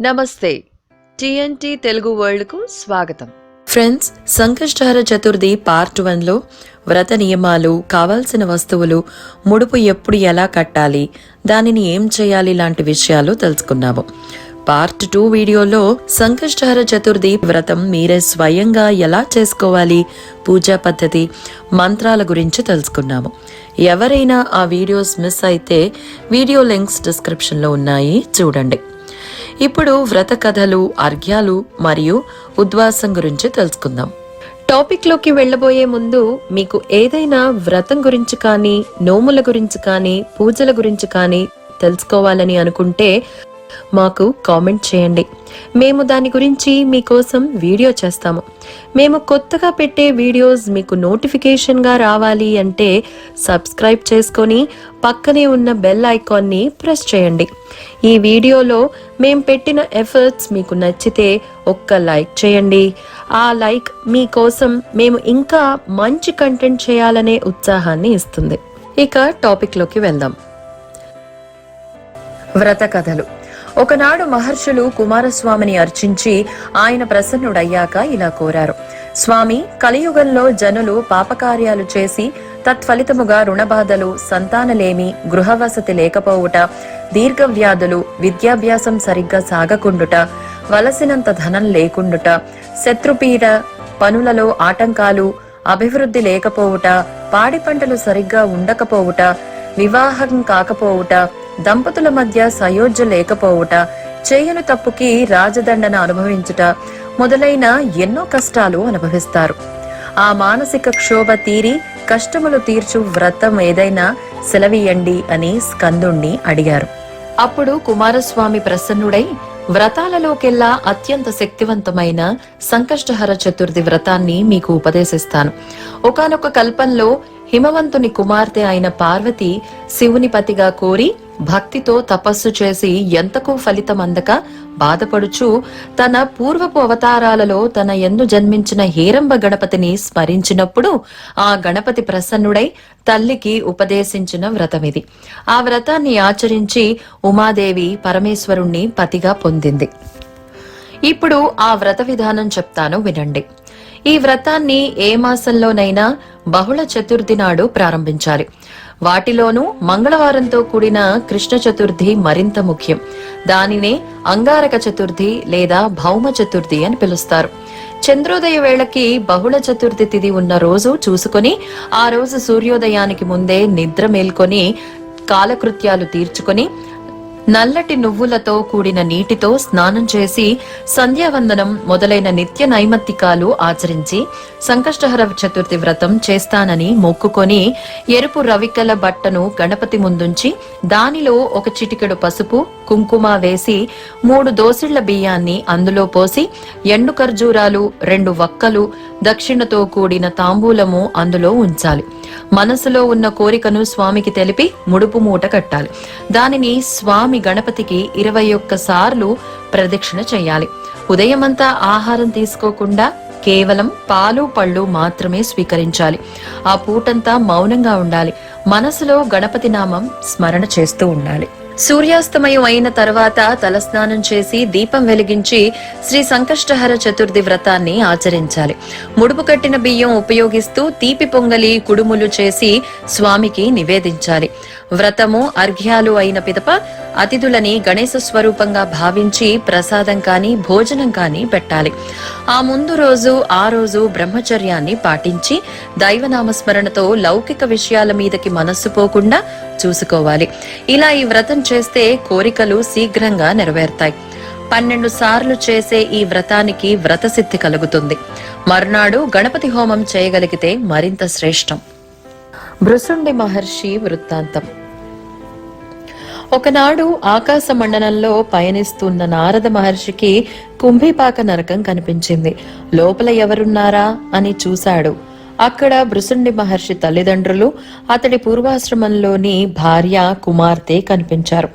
నమస్తే. టీఎన్టీ తెలుగు వరల్డ్కు స్వాగతం. Friends Sankashtahara Chaturthi part వన్లో వ్రత నియమాలు కావాల్సిన వస్తువులు ముడుపు ఎప్పుడు ఎలా కట్టాలి దానిని ఏం చేయాలి లాంటి విషయాలు తెలుసుకున్నాము. పార్ట్ టూ వీడియోలో సంకష్టహర చతుర్థి వ్రతం మీరే స్వయంగా ఎలా చేసుకోవాలి పూజా పద్ధతి మంత్రాల గురించి తెలుసుకున్నాము. ఎవరైనా ఆ వీడియోస్ మిస్ అయితే వీడియో లింక్స్ డిస్క్రిప్షన్లో ఉన్నాయి చూడండి. ఇప్పుడు వ్రత కథలు అర్ఘ్యాలు మరియు ఉద్వాసం గురించి తెలుసుకుందాం. టాపిక్లోకి వెళ్ళబోయే ముందు మీకు ఏదైనా వ్రతం గురించి కానీ నోముల గురించి కానీ పూజల గురించి కానీ తెలుసుకోవాలని అనుకుంటే మాకు కామెంట్ చేయండి. మేము దాని గురించి మీకోసం వీడియో చేస్తాము. మేము కొత్తగా పెట్టే వీడియోస్ మీకు నోటిఫికేషన్గా రావాలి అంటే సబ్స్క్రైబ్ చేసుకొని పక్కనే ఉన్న బెల్ ఐకాన్ని ప్రెస్ చేయండి. ఈ వీడియోలో మేము పెట్టిన ఎఫర్ట్స్ మీకు నచ్చితే ఒక్క లైక్ చేయండి. ఆ లైక్ మీకోసం మేము ఇంకా మంచి కంటెంట్ చేయాలనే ఉత్సాహాన్ని ఇస్తుంది. ఇక టాపిక్లోకి వెళ్దాం. వ్రత కథలు. ఒకనాడు మహర్షులు కుమారస్వామిని అర్చించి ఆయన ప్రసన్నుడయ్యాక ఇలా కోరారు. స్వామి కలియుగంలో జనులు పాపకార్యాలు చేసి తత్ఫలితముగా రుణబాధలు సంతానలేమి గృహవసతి లేకపోవుట దీర్ఘవ్యాధులు విద్యాభ్యాసం సరిగ్గా సాగకుండుట వలసినంత ధనం లేకుండుట శత్రుపీడ పనులలో ఆటంకాలు అభివృద్ధి లేకపోవుట పాడి పంటలు సరిగ్గా ఉండకపోవుట వివాహం కాకపోవుట దంపతుల మధ్య సయోధ్య లేకపోవుట చేయను తప్పుకి రాజదండన అనుభవించుట మొదలైన ఎన్నో కష్టాలు అనుభవిస్తారు. ఆ మానసిక క్షోభ తీరి కష్టములు తీర్చు వ్రతం ఏదైనా సెలవీయండి అని స్కందుణ్ణి అడిగారు. అప్పుడు కుమారస్వామి ప్రసన్నుడై వ్రతాలలోకెల్లా అత్యంత శక్తివంతమైన సంకష్టహర చతుర్థి వ్రతాన్ని మీకు ఉపదేశిస్తాను. ఒకానొక కల్పంలో హిమవంతుని కుమార్తె అయిన పార్వతి శివుని పతిగా కోరి భక్తితో తపస్సు చేసి ఎంతకు ఫలితం అందక బాధపడుచు తన పూర్వపు అవతారాలలో తన ఎందు జన్మించిన హేరంబ గణపతిని స్మరించినప్పుడు ఆ గణపతి ప్రసన్నుడై తల్లికి ఉపదేశించిన వ్రతమిది ఆ వ్రతాన్ని ఆచరించి ఉమాదేవి పరమేశ్వరుణ్ణి పతిగా పొందింది. ఇప్పుడు ఆ వ్రత విధానం చెప్తాను వినండి. ఈ వ్రతాన్ని ఏ మాసంలోనైనా బహుళ చతుర్థి నాడు ప్రారంభించాలి. వాటిలోనూ మంగళవారంతో కూడిన కృష్ణ చతుర్థి మరింత ముఖ్యం. దానినే అంగారక చతుర్థి లేదా భౌమ చతుర్థి అని పిలుస్తారు. చంద్రోదయ వేళకి బహుళ చతుర్థి తిథి ఉన్న రోజు చూసుకొని ఆ రోజు సూర్యోదయానికి ముందే నిద్ర మేల్కొని కాలకృత్యాలు తీర్చుకొని నల్లటి నువ్వులతో కూడిన నీటితో స్నానం చేసి సంధ్యావందనం మొదలైన నిత్య నైమత్తికాలు ఆచరించి సంకష్టహర చతుర్థి వ్రతం చేస్తానని మొక్కుకొని ఎరుపు రవికల బట్టను గణపతి ముందుంచి దానిలో ఒక చిటికెడు పసుపు కుంకుమ వేసి మూడు దోసిళ్ళ బియ్యాన్ని అందులో పోసి ఎండు ఖర్జూరాలు రెండు వక్కలు దక్షిణతో కూడిన తాంబూలము అందులో ఉంచాలి. మనసులో ఉన్న కోరికను స్వామికి తెలిపి ముడుపు మూట కట్టాలి. దానిని స్వామి గణపతికి ఇరవై ఒక్క సార్లు ప్రదక్షిణ చేయాలి. ఉదయమంతా ఆహారం తీసుకోకుండా కేవలం పాలు పళ్ళు మాత్రమే స్వీకరించాలి. ఆ పూటంతా మౌనంగా ఉండాలి. మనసులో గణపతి నామం స్మరణ చేస్తూ ఉండాలి. సూర్యాస్తమయం అయిన తర్వాత తలస్నానం చేసి దీపం వెలిగించి శ్రీ సంకష్టహర చతుర్థి వ్రతాన్ని ఆచరించాలి. ముడుపు కట్టిన బియ్యం ఉపయోగిస్తూ తీపి పొంగలి కుడుములు చేసి స్వామికి నివేదించాలి. వ్రతము అర్ఘ్యాలు అయిన పిదప అతిథులని గణేశ స్వరూపంగా భావించి ప్రసాదం కాని భోజనం కాని పెట్టాలి. ఆ ముందు రోజు ఆ రోజు బ్రహ్మచర్యాన్ని పాటించి దైవనామస్మరణతో లౌకిక విషయాల మీదకి మనస్సు పోకుండా చూసుకోవాలి. ఇలా ఈ వ్రతం చేస్తే కోరికలు శీఘ్రంగా నెరవేరుతాయి. పన్నెండు సార్లు చేసే ఈ వ్రతానికి వ్రతసిద్ధి కలుగుతుంది. మరునాడు గణపతి హోమం చేయగలిగితే మరింత శ్రేష్టం. భృసుండి మహర్షి వృత్తాంతం. ఒకనాడు ఆకాశ మండలంలో పయనిస్తున్న నారద మహర్షికి కుంభీపాక నరకం కనిపించింది. లోపల ఎవరున్నారా అని చూశాడు. అక్కడ బృసుండి మహర్షి తల్లిదండ్రులు అతడి పూర్వాశ్రమంలోని భార్య కుమార్తె కనిపించారు.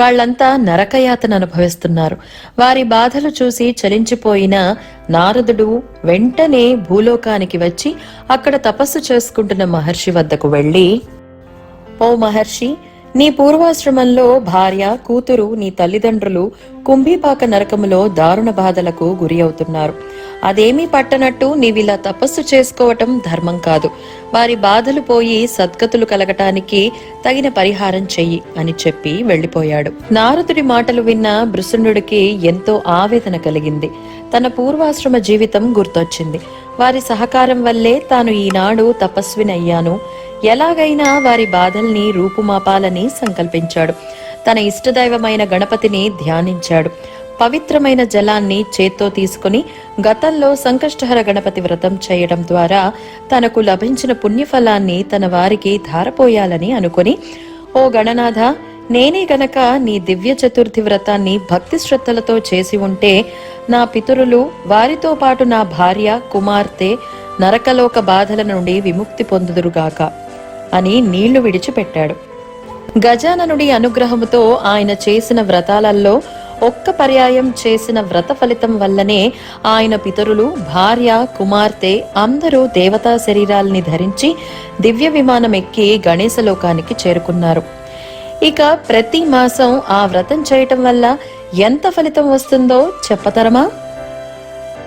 వాళ్ళంతా నరకయాతన అనుభవిస్తున్నారు. వారి బాధలు చూసి చలించిపోయిన నారదుడు వెంటనే భూలోకానికి వచ్చి అక్కడ తపస్సు చేసుకుంటున్న మహర్షి వద్దకు వెళ్ళి ఓ మహర్షి నీ పూర్వాశ్రమంలో భార్య కూతురు నీ తల్లిదండ్రులు కుంభీపాక నరకములో దారుణ బాధలకు గురి అవుతున్నారు. అదేమీ పట్టనట్టు నీవిలా తపస్సు చేసుకోవటం ధర్మం కాదు. వారి బాధలు పోయి సద్గతులు కలగటానికి తగిన పరిహారం చెయ్యి అని చెప్పి వెళ్ళిపోయాడు నారదుడి మాటలు విన్న భృసుండుడికి ఎంతో ఆవేదన కలిగింది. తన పూర్వాశ్రమ జీవితం గుర్తొచ్చింది. వారి సహకారం వల్లే తాను ఈనాడు తపస్వినయ్యాను. ఎలాగైనా వారి బాధల్ని రూపుమాపాలని సంకల్పించాడు. తన ఇష్టదైవమైన గణపతిని ధ్యానించాడు. పవిత్రమైన జలాన్ని చేత్తో తీసుకుని గతంలో సంకష్టహర గణపతి వ్రతం చేయడం ద్వారా తనకు లభించిన పుణ్యఫలాన్ని తన వారికి ధారపోయాలని అనుకుని ఓ గణనాథ నేనే గనక నీ దివ్య చతుర్థి వ్రతాన్ని భక్తి శ్రద్ధలతో చేసి ఉంటే నా పితరులు వారితో పాటు నా భార్య కుమార్తె నరకలోక బాధల నుండి విముక్తి పొందుదురుగాక అని నీళ్ళు విడిచిపెట్టాడు. గజాననుడి అనుగ్రహముతో ఆయన చేసిన వ్రతాలలో ఒక్క పర్యాయం చేసిన వ్రత ఫలితం వల్లనే ఆయన పితరులు భార్య కుమార్తె అందరూ దేవతా శరీరాల్ని ధరించి దివ్య విమానం ఎక్కి గణేశలోకానికి చేరుకున్నారు. ఇక ప్రతి మాసం ఆ వ్రతం చేయటం వల్ల ఎంత ఫలితం వస్తుందో చెప్పతరమా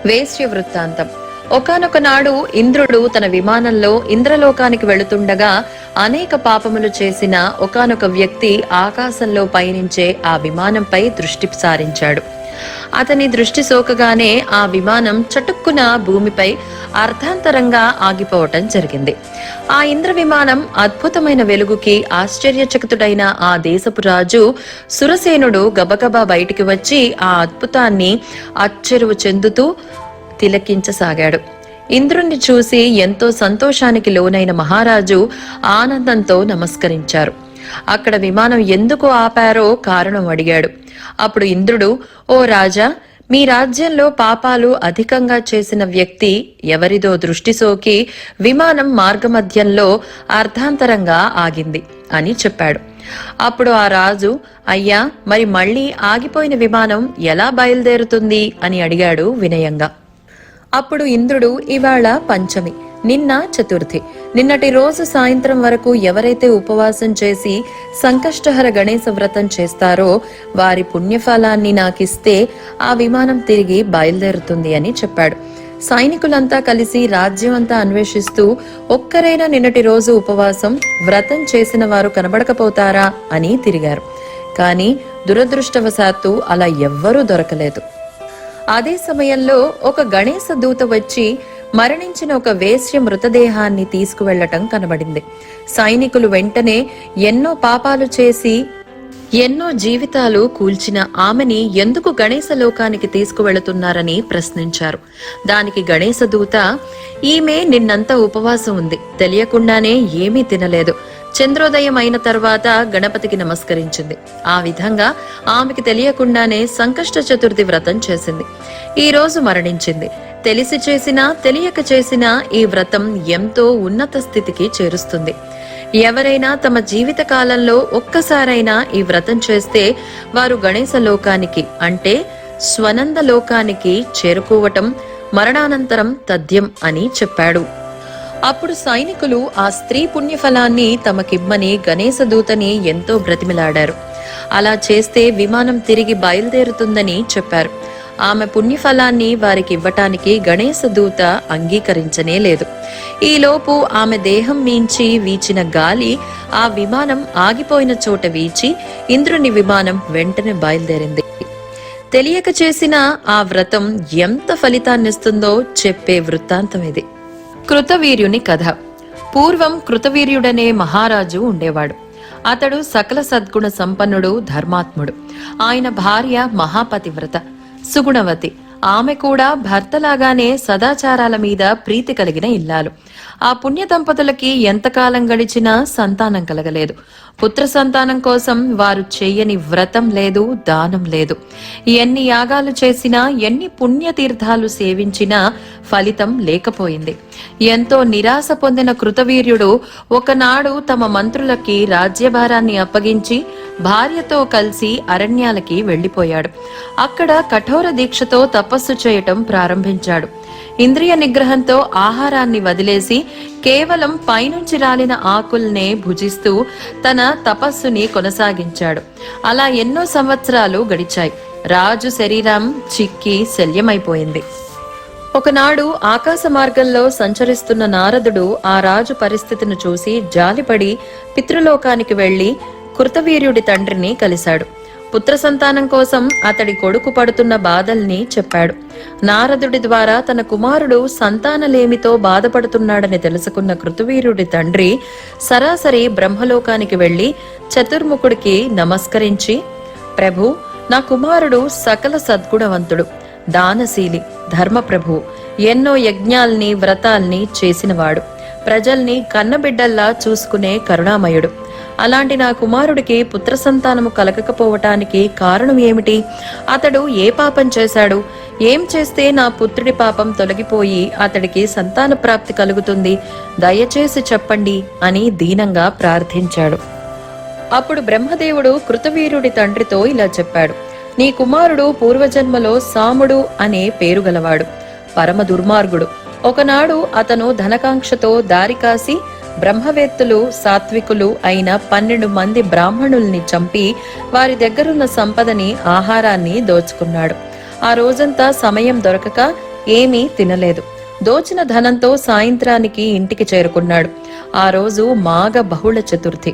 వేశ్య వృత్తాంతం ఒకనొక నాడు ఇంద్రుడు తన విమానంలో ఇంద్రలోకానికి వెళుతుండగా అనేక పాపములు చేసిన ఒకానొక వ్యక్తి ఆకాశంలో పయనించే ఆ విమానంపై దృష్టి సారించాడు. అతని దృష్టి సోకగానే ఆ విమానం చటుక్కున భూమిపై అర్ధాంతరంగా ఆగిపోవటం జరిగింది. ఆ ఇంద్ర విమానం అద్భుతమైన వెలుగుకి ఆశ్చర్యచకితుడైన ఆ దేశపు రాజు సురసేనుడు గబగబా బయటికి వచ్చి ఆ అద్భుతాన్ని అచ్చెరువు చెందుతూ తిలకించసాగాడు. ఇంద్రుణ్ణి చూసి ఎంతో సంతోషానికి లోనైన మహారాజు ఆనందంతో నమస్కరించారు. అక్కడ విమానం ఎందుకు ఆపారో కారణం అడిగాడు. అప్పుడు ఇంద్రుడు ఓ రాజా మీ రాజ్యంలో పాపాలు అధికంగా చేసిన వ్యక్తి ఎవరిదో దృష్టి సోకి విమానం మార్గమధ్యంలో అర్ధాంతరంగా ఆగింది అని చెప్పాడు. అప్పుడు ఆ రాజు అయ్యా మరి మళ్ళీ ఆగిపోయిన విమానం ఎలా బయలుదేరుతుంది? అని అడిగాడు వినయంగా. అప్పుడు ఇంద్రుడు ఇవాళ పంచమి నిన్న చతుర్థి. నిన్నటి రోజు సాయంత్రం వరకు ఎవరైతే ఉపవాసం చేసి సంకష్టహర గణేశ వ్రతం చేస్తారో వారి పుణ్యఫలాన్ని నాకిస్తే ఆ విమానం తిరిగి బయలుదేరుతుంది అని చెప్పాడు. సైనికులంతా కలిసి రాజ్యం అంతా అన్వేషిస్తూ ఒక్కరైనా నిన్నటి రోజు ఉపవాసం వ్రతం చేసిన వారు కనబడకపోతారా అని తిరిగారు. కానీ దురదృష్టవశాత్తు అలా ఎవ్వరూ దొరకలేదు. అదే సమయంలో ఒక గణేశ దూత వచ్చి మరణించిన ఒక వేశ్య మృతదేహాన్ని తీసుకువెళ్ళటం కనబడింది. సైనికులు వెంటనే ఎన్నో పాపాలు చేసి ఎన్నో జీవితాలు కూల్చిన ఆమెని ఎందుకు గణేశ లోకానికి తీసుకువెళుతున్నారని ప్రశ్నించారు. దానికి గణేశ దూత ఈమె నిన్నంతా ఉపవాసం ఉంది. తెలియకుండానే ఏమీ తినలేదు. చంద్రోదయం అయిన తర్వాత గణపతికి నమస్కరించింది. ఆ విధంగా ఆమెకి తెలియకుండానే సంకష్ట చతుర్థి వ్రతం చేసింది. ఈ రోజు మరణించింది. తెలిసి చేసినా తెలియక చేసినా ఈ వ్రతం ఎంతో ఉన్నత స్థితికి చేరుస్తుంది. ఎవరైనా తమ జీవిత కాలంలో ఒక్కసారైనా ఈ వ్రతం చేస్తే వారు గణేశ లోకానికి అంటే స్వనంద లోకానికి చేరుకోవటం మరణానంతరం తథ్యం అని చెప్పాడు. అప్పుడు సైనికులు ఆ స్త్రీ పుణ్యఫలాన్ని తమకిమ్మని గణేశ దూతని ఎంతో బ్రతిమిలాడారు. అలా చేస్తే విమానం తిరిగి బయలుదేరుతుందని చెప్పారు. ఆమె పుణ్యఫలాన్ని వారికి ఇవ్వటానికి గణేశ దూత అంగీకరించనే లేదు. ఈలోపు ఆమె దేహం మించి వీచిన గాలి ఆ విమానం ఆగిపోయిన చోట వీచి ఇంద్రుని విమానం వెంటనే బయలుదేరింది. తెలియక చేసిన ఆ వ్రతం ఎంత ఫలితాన్నిస్తుందో చెప్పే వృత్తాంతం ఇది. కృతవీర్యుని కథ. పూర్వం కృతవీర్యుడనే మహారాజు ఉండేవాడు. అతడు సకల సద్గుణ సంపన్నుడు ధర్మాత్ముడు. ఆయన భార్య మహాపతివ్రత. సుగుణవతి. ఆమె కూడా భర్తలాగానే సదాచారాల మీద ప్రీతి కలిగిన ఇల్లాలు. ఆ పుణ్య దంపతులకి ఎంతకాలం గడిచినా సంతానం కలగలేదు. పుత్ర సంతానం కోసం వారు చేయని వ్రతం లేదు దానం లేదు. ఎన్ని యాగాలు చేసినా ఎన్ని పుణ్యతీర్థాలు సేవించినా ఫలితం లేకపోయింది. ఎంతో నిరాశ పొందిన కృతవీర్యుడు ఒకనాడు తమ మంత్రులకి రాజ్యభారాన్ని అప్పగించి భార్యతో కలిసి అరణ్యాలకి వెళ్ళిపోయాడు అక్కడ కఠోర దీక్షతో తపస్సు చేయటం ప్రారంభించాడు. ఇంద్రియ నిగ్రహంతో ఆహారాన్ని వదిలేసి కేవలం పైనుంచి రాలిన ఆకుల్నే భుజిస్తూ తన తపస్సుని కొనసాగించాడు. అలా ఎన్నో సంవత్సరాలు గడిచాయి. రాజు శరీరం చిక్కి శల్యమైపోయింది. ఒకనాడు ఆకాశ మార్గంలో సంచరిస్తున్న నారదుడు ఆ రాజు పరిస్థితిని చూసి జాలిపడి పితృలోకానికి వెళ్ళి కృతవీర్యుడి తండ్రిని కలిశాడు. పుత్ర సంతానం కోసం అతడి కొడుకు పడుతున్న బాధల్ని చెప్పాడు. నారదుడి ద్వారా తన కుమారుడు సంతానలేమితో బాధపడుతున్నాడని తెలుసుకున్న కృతువీరుడి తండ్రి సరాసరి బ్రహ్మలోకానికి వెళ్ళి చతుర్ముఖుడికి నమస్కరించి ప్రభు నా కుమారుడు సకల సద్గుణవంతుడు దానశీలి ధర్మప్రభు ఎన్నో యజ్ఞాల్ని వ్రతాల్ని చేసినవాడు. ప్రజల్ని కన్నబిడ్డల్లా చూసుకునే కరుణామయుడు. అలాంటి నా కుమారుడికి పుత్ర సంతానము కలగకపోవటానికి కారణం ఏమిటి? అతడు ఏ పాపం చేశాడు? ఏం చేస్తే నా పుత్రుడి పాపం తొలగిపోయి అతడికి సంతాన ప్రాప్తి కలుగుతుంది? దయచేసి చెప్పండి అని దీనంగా ప్రార్థించాడు. అప్పుడు బ్రహ్మదేవుడు కృతవీరుడి తండ్రితో ఇలా చెప్పాడు. నీ కుమారుడు పూర్వజన్మలో సాముడు అనే పేరు గలవాడు. పరమ దుర్మార్గుడు. ఒకనాడు అతను ధనకాంక్షతో దారి కాసి బ్రహ్మవేత్తలు సాత్వికులు అయిన పన్నెండు మంది బ్రాహ్మణుల్ని చంపి వారి దగ్గరున్న సంపదని ఆహారాన్ని దోచుకున్నాడు. ఆ రోజంతా సమయం దొరకక ఏమీ తినలేదు. దోచిన ధనంతో సాయంత్రానికి ఇంటికి చేరుకున్నాడు. ఆ రోజు మాఘ బహుళ చతుర్థి.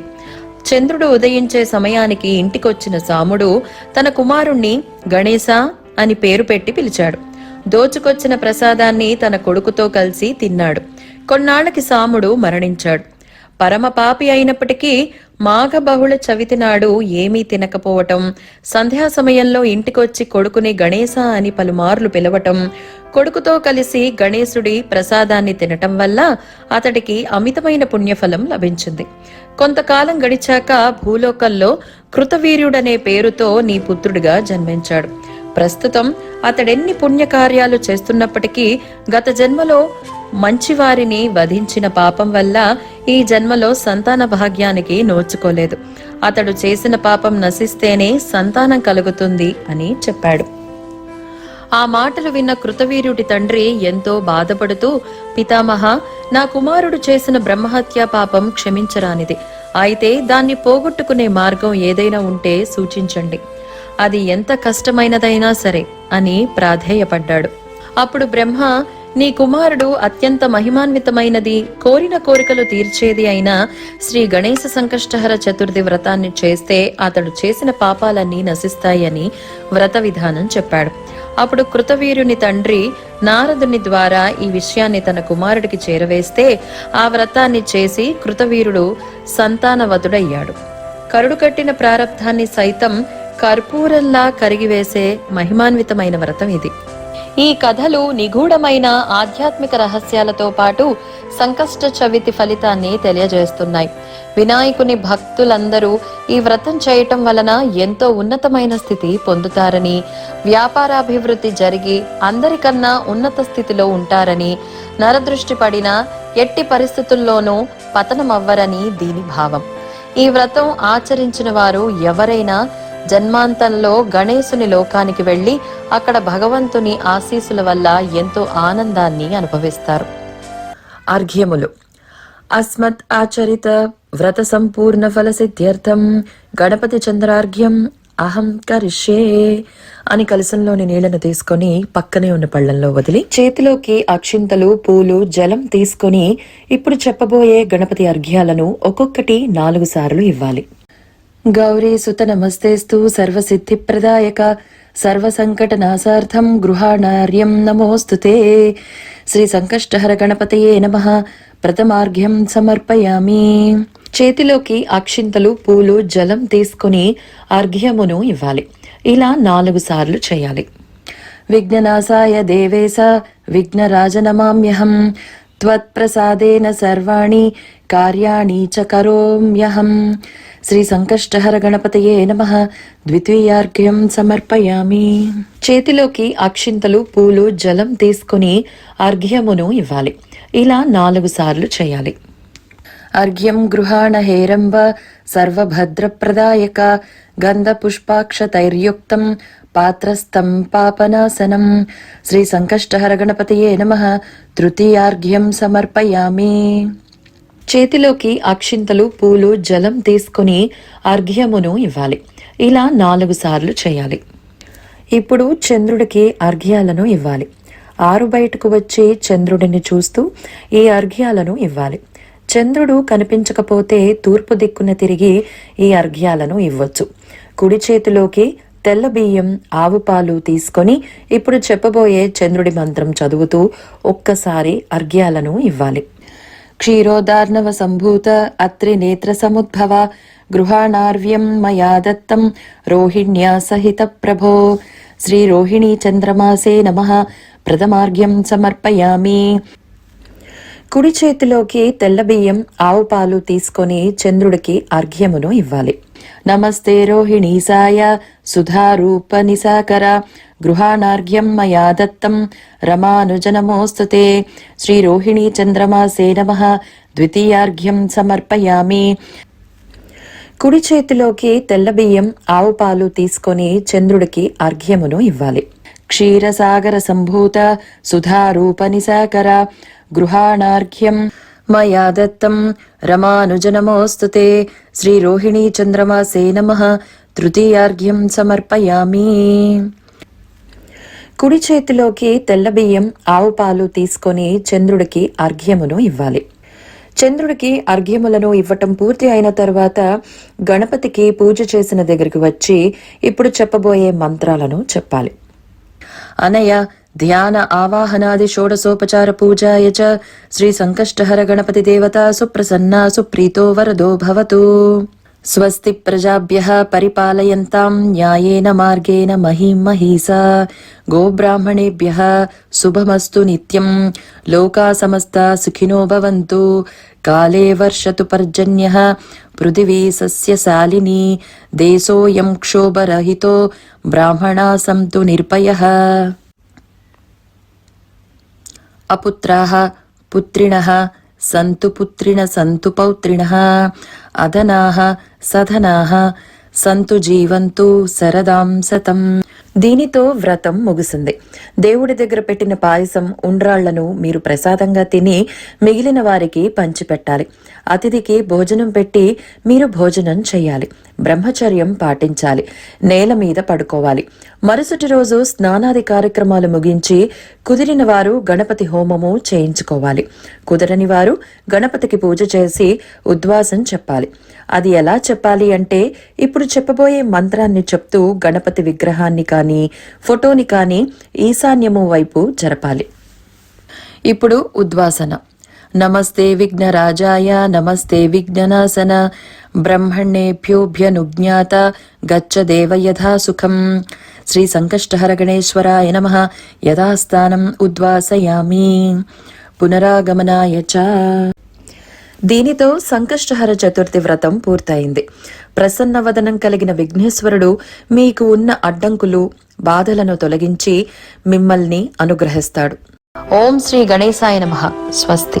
చంద్రుడు ఉదయించే సమయానికి ఇంటికొచ్చిన సాముడు తన కుమారుణ్ణి గణేశ అని పేరు పెట్టి పిలిచాడు. దోచుకొచ్చిన ప్రసాదాన్ని తన కొడుకుతో కలిసి తిన్నాడు. కొన్నాళ్ళకి సాముడు మరణించాడు. పరమ పాపి అయినప్పటికీ మాఘ బహుళ చవితి నాడు ఏమీ తినకపోవటం సంధ్యా సమయంలో ఇంటికొచ్చి కొడుకుని గణేశ అని పలుమార్లు పిలవటం కొడుకుతో కలిసి గణేశుడి ప్రసాదాన్ని తినటం వల్ల అతడికి అమితమైన పుణ్యఫలం లభించింది. కొంతకాలం గడిచాక భూలోకంలో కృతవీర్యుడనే పేరుతో నీ పుత్రుడిగా జన్మించాడు. ప్రస్తుతం అతడెన్ని పుణ్యకార్యాలు చేస్తున్నప్పటికీ గత జన్మలో మంచివారిని వధించిన పాపం వల్ల ఈ జన్మలో సంతాన భాగ్యానికి నోచుకోలేదు. అతడు చేసిన పాపం నశిస్తేనే సంతానం కలుగుతుంది అని చెప్పాడు. ఆ మాటలు విన్న కృతవీర్యుడి తండ్రి ఎంతో బాధపడుతూ పితామహ నా కుమారుడు చేసిన బ్రహ్మహత్య పాపం క్షమించరానిది. అయితే దాన్ని పోగొట్టుకునే మార్గం ఏదైనా ఉంటే సూచించండి. అది ఎంత కష్టమైనదైనా సరే అని ప్రాధేయపడ్డాడు. అప్పుడు బ్రహ్మ నీ కుమారుడు అత్యంత మహిమాన్వితమైనది కోరిన కోరికలు తీర్చేది అయిన శ్రీ గణేశ సంకష్టహర చతుర్థి వ్రతాన్ని చేస్తే అతడు చేసిన పాపాలన్నీ నశిస్తాయని వ్రత విధానం చెప్పాడు. అప్పుడు కృతవీరుని తండ్రి నారదుని ద్వారా ఈ విషయాన్ని తన కుమారుడికి చేరవేస్తే ఆ వ్రతాన్ని చేసి కృతవీరుడు సంతానవతుడయ్యాడు. కరుడు కట్టిన ప్రారంధాన్ని సైతం కర్పూరంలా కరిగివేసే మహిమాన్వితమైన వ్రతం ఇది. ఈ కథలు నిగూఢమైన ఆధ్యాత్మిక రహస్యాలతో పాటు సంకష్ట చవితి ఫలితాన్ని తెలియజేస్తున్నాయి. వినాయకుని భక్తులందరూ ఈ వ్రతం చేయటం వలన ఎంతో ఉన్నతమైన స్థితి పొందుతారని వ్యాపారాభివృద్ధి జరిగి అందరికన్నా ఉన్నత స్థితిలో ఉంటారని నరదృష్టి పడిన ఎట్టి పరిస్థితుల్లోనూ పతనమవ్వరని దీని భావం. ఈ వ్రతం ఆచరించిన వారు ఎవరైనా జన్మాంతంలో గణేశుని లోకానికి వెళ్ళి అక్కడ భగవంతుని ఆశీసుల వల్ల ఎంతో ఆనందాన్ని అనుభవిస్తారు. అర్ఘ్యములు. అస్మత్ ఆచరిత వ్రత సంపూర్ణ ఫల సిద్ధ్యర్థం గణపతి చంద్రార్ఘ్యం అహం కరిషే అని కలసంలోని నీళ్ళను తీసుకొని పక్కనే ఉన్న పళ్ళంలో వదిలి చేతిలోకి అక్షింతలు పూలు జలం తీసుకొని ఇప్పుడు చెప్పబోయే గణపతి అర్ఘ్యాలను ఒక్కొక్కటి నాలుగు సార్లు ఇవ్వాలి. గౌరీ సుత నమస్తేస్తు సర్వసిద్ధి ప్రదాయక సర్వసంకటనాశార్థం గృహాణార్యం నమోస్తుతే శ్రీ సంకష్టహర గణపతయే నమ ప్రథమార్ఘ్యం సమర్పయామి. చేతిలోకి అక్షింతలు పూలు జలం తీసుకొని అర్ఘ్యమును ఇవ్వాలి. ఇలా నాలుగు సార్లు చేయాలి. విఘ్ననాశాయ దేవేశ విఘ్నరాజనమామ్యహం త్వత్ప్రసాదేన సర్వాణి కార్యాణి చ కరోమ్యహం. శ్రీ సంకష్టహర గణపతయే నమ. ద్వితీయార్ఘ్యం సమర్పయామి. చేతిలోకి అక్షింతలు పూలు జలం తీసుకొని అర్ఘ్యమును ఇవ్వాలి. ఇలా నాలుగు సార్లు చేయాలి. అర్ఘ్యం గృహాణ హేరంబ సర్వభద్రప్రదాయక గంధపుష్పాక్షతైర్యుక్తం పాత్రస్థం పాపనాశనం. శ్రీ సంకష్టహర గణపతయే నమ. తృతీయార్ఘ్యం సమర్పయామి. చేతిలోకి అక్షింతలు పూలు జలం తీసుకుని అర్ఘ్యమును ఇవ్వాలి. ఇలా నాలుగు సార్లు చేయాలి. ఇప్పుడు చంద్రుడికి అర్ఘ్యాలను ఇవ్వాలి. ఆరు బయటకు వచ్చి చంద్రుడిని చూస్తూ ఈ అర్ఘ్యాలను ఇవ్వాలి. చంద్రుడు కనిపించకపోతే తూర్పు దిక్కున తిరిగి ఈ అర్ఘ్యాలను ఇవ్వచ్చు. కుడి చేతిలోకి తెల్ల బియ్యం ఆవు పాలు తీసుకొని ఇప్పుడు చెప్పబోయే చంద్రుడి మంత్రం చదువుతూ ఒక్కసారి అర్ఘ్యాలను ఇవ్వాలి. క్షీరోదార్ణవ సంభూత అత్రి నేత్ర సముద్భవ గృహాణార్వ్యం మయా దత్తం రోహిణ్యా సహిత ప్రభో శ్రీ రోహిణీ చంద్రమాసే నమ ప్రథమార్ఘ్యం సమర్పయామి కుడి చేతిలోకి తెల్ల బియ్యం ఆవు పాలు తీసుకొని చంద్రుడికి అర్ఘ్యమును ఇవ్వాలి. నమస్తే రోహిణీసాయ సుధారూప నిసాకర గృహాణార్ఘ్యం మయా దత్తం రమానుజనమోస్తుతే. శ్రీ రోహిణీ చంద్రమాసే నమ ద్వితీయార్ఘ్యం సమర్పయామి. కుడి చేతిలోకి తెల్ల బియ్యం ఆవు పాలు తీసుకొని చంద్రుడికి అర్ఘ్యమును ఇవ్వాలి. క్షీరసాగర సంభూత సుధారూప నిసాకర గృహాణార్ఘ్యం. మయా దత్తం. రమానుజనమోస్తుతే శ్రీ రోహిణీ చంద్రమాసే నమ. తృతీయార్ఘ్యం సమర్పయామి. కుడి చేతిలోకి తెల్ల బియ్యం ఆవు పాలు తీసుకొని చంద్రుడికి అర్ఘ్యమును ఇవ్వాలి. చంద్రుడికి అర్ఘ్యములను ఇవ్వటం పూర్తి అయిన తర్వాత గణపతికి పూజ చేసిన దగ్గరికి వచ్చి ఇప్పుడు చెప్పబోయే మంత్రాలను చెప్పాలి. అనయ ధ్యాన ఆవాహనాది షోడసోపచార పూజాయ చ శ్రీ సంకష్టహర గణపతి దేవత సుప్రసన్నా సుప్రీతో వరదో భవతు. స్వస్తి ప్రజాభ్య పరిపాలయంతాం న్యాయేన మార్గేణ మహీం మహీసా గోబ్రాహ్మణేభ్య శుభమస్తు నిత్యం. లోకా సమస్త సుఖినో భవంతు. కాలే వర్షతు పర్జన్య పృథివీ సస్యశాలిని దేశోయం క్షోభరహితో బ్రాహ్మణా సంతు నిర్భయః. అపుత్రాः పుత్రిణः సంతు పుత్రిణ సంతు పౌత్రిణः అధనాः సధనాः సంతు జీవంతు శరదాం శతం. దీనితో వ్రతం ముగిసింది దేవుడి దగ్గర పెట్టిన పాయసం ఉండ్రాళ్ళను మీరు ప్రసాదంగా తిని మిగిలిన వారికి పంచిపెట్టాలి. అతిథికి భోజనం పెట్టి మీరు భోజనం చేయాలి. బ్రహ్మచర్యం పాటించాలి. నేల మీద పడుకోవాలి. మరుసటి రోజు స్నానాది కార్యక్రమాలు ముగించి కుదిరిన వారు గణపతి హోమము చేయించుకోవాలి. కుదరని వారు గణపతికి పూజ చేసి ఉద్వాసం చెప్పాలి. అది ఎలా చెప్పాలి అంటే ఇప్పుడు చెప్పబోయే మంత్రాన్ని చెప్తూ గణపతి విగ్రహాన్ని కానీ ఫోటోని కానీ ఈశాన్యము వైపు జరపాలి. ఇప్పుడు ఉద్వాసన. నమస్తే విఘ్నరాజాయ నమస్తే విఘ్ననాశన. బ్రహ్మణ్యేభ్యోభ్యనుజ్ఞాత గచ్చ యథా సుఖం. శ్రీ సంకష్టహర గణేశ్వరాయ నమ. యథాస్థానం ఉద్వాసయామి. పునరాగమనాయ చ. దీనితో సంకష్టహర చతుర్థి వ్రతం పూర్తయింది. ప్రసన్నవదనం కలిగిన విఘ్నేశ్వరుడు మీకు ఉన్న అడ్డంకులు బాధలను తొలగించి మిమ్మల్ని అనుగ్రహిస్తాడు. ఓం శ్రీ గణేశాయ నమ. స్వస్తి.